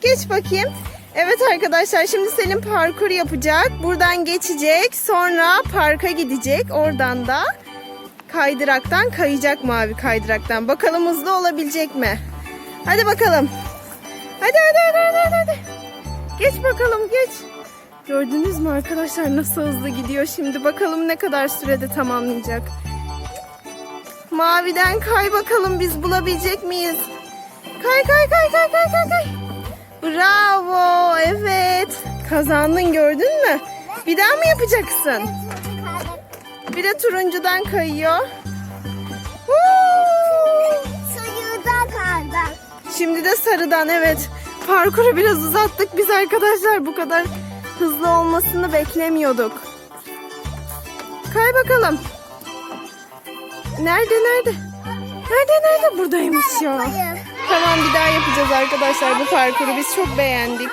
Geç bakayım. Evet arkadaşlar şimdi Selim parkur yapacak. Buradan geçecek. Sonra parka gidecek. Oradan da kaydıraktan kayacak mavi kaydıraktan. Bakalım hızlı olabilecek mi? Hadi bakalım. Hadi hadi hadi hadi hadi. Geç bakalım geç. Gördünüz mü arkadaşlar nasıl hızlı gidiyor şimdi. Bakalım ne kadar sürede tamamlayacak. Maviden kay bakalım biz bulabilecek miyiz? Kay kay kay kay kay kay kay. Bravo evet. Kazandın gördün mü? Bir daha mı yapacaksın? Bir de turuncudan kayıyor. Suyuda kaldım. Şimdi de sarıdan evet. Parkuru biraz uzattık biz arkadaşlar. Bu kadar hızlı olmasını beklemiyorduk. Kay bakalım. Nerede nerede? Nerede nerede? Buradaymış ya. Tamam bir daha yapacağız arkadaşlar bu parkuru. Biz çok beğendik.